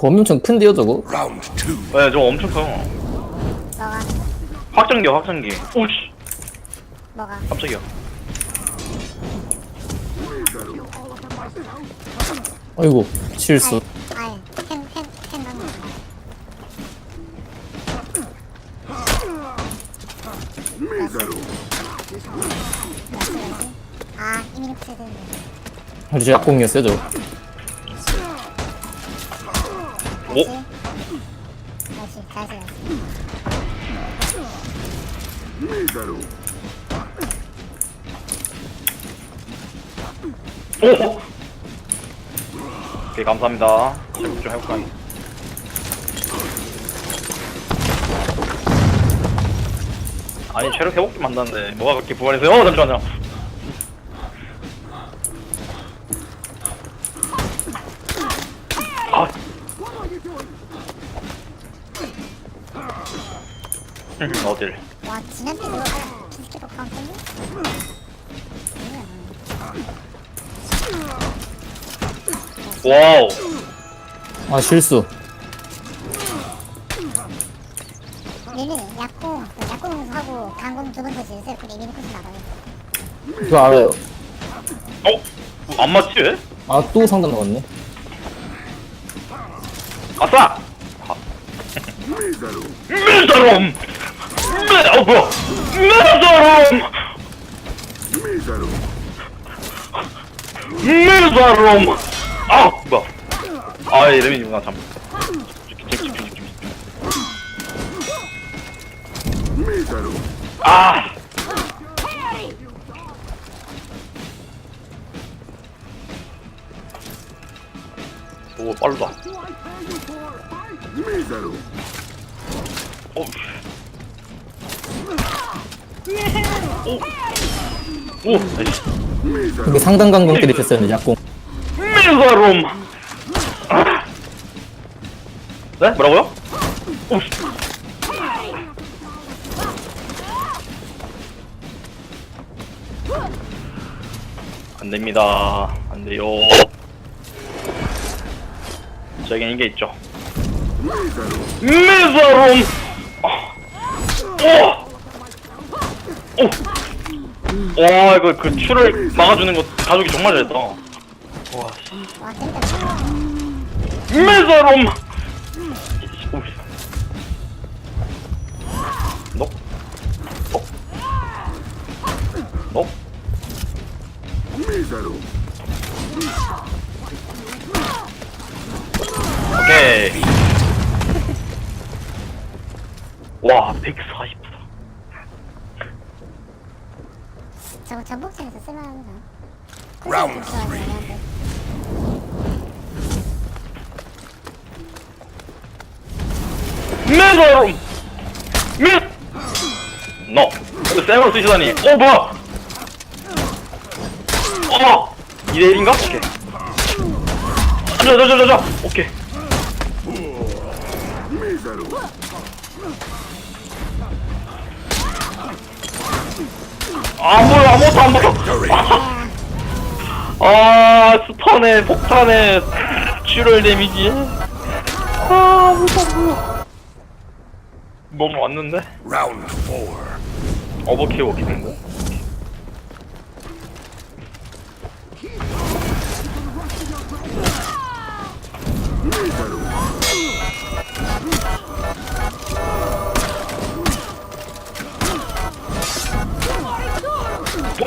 범위 엄청 큰데요 저거? 네, 저거 엄청 커요. 뭐가 확장기, 확장기. 오씨, 뭐가 깜짝이야. 아이고 실수 아이 캔캔캔 넣는 거아 이미 녹색 되는데 아주 약공이었어요 저거 다시 다시 다시 오! 오케이, 감사합니다. 체력 좀 해볼까? 아니, 체력 회복 좀 한다는데, 뭐가 그렇게 부활해서요? 어, 잠시만요. 아. 어딜. 와 지난주도 비스키로 카운트니? 와우. 아 실수 릴리 약공 그 약공 하고 강공 두번 그래 이미 녹색 나가요 그거 알아요 어? 안 맞지, 왜? 아또 상단 나왔네 아싸! 메자롬! 메, 어, 뭐야! 메자롬! 메자롬! 아, 뭐야. 아, 이 레민이구나, 참. 아! 오, 빠르다. 어. 오. 오, 나이스. 근데 상단 강공 때리셨어요 약공 메가롬. 아. 네? 뭐라고요? 오. 씨. 안 됩니다. 안 돼요. 저에겐 이게 있죠. 메가롬. 오. 오. 와 이거 그 추를 막아주는 거 가족이 정말 잘했다. 와 씨. 와 진짜 메자롬. 오. 너? 너? 너? 오케이. 와, 140. 저거 전복층에서 쓸만한 거 Round three. 메가롬! 메! 너! 이거 쌩으로 쓰시다니. 어, 뭐야! 어! 2대1인가? 오케이. 저, 저, 저, 저, 저! 오케이. 아, 뭐야, 아무것도 안 보여! 아, 스턴에, 폭탄에, 출혈 데미지. 아, 무서워. 너무 왔는데? Round four. 어버키 워킹인가?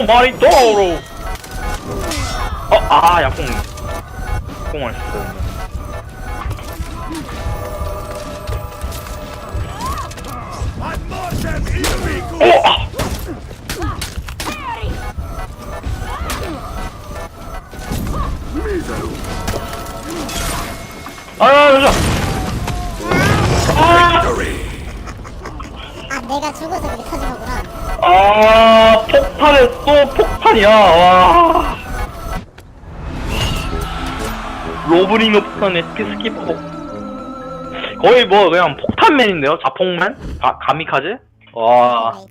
마리토로 어, 아, 약공 공을 쓰네 오! 아! 아, 잠시만. 아, 아 내가 죽어서 그게 터진 거구나 아, 폭탄에 또 폭탄이야, 와. 로브링어 폭탄에 스키스키퍼. 거의 뭐, 그냥 폭탄맨인데요? 자폭맨? 가, 가미카제? 와. 아,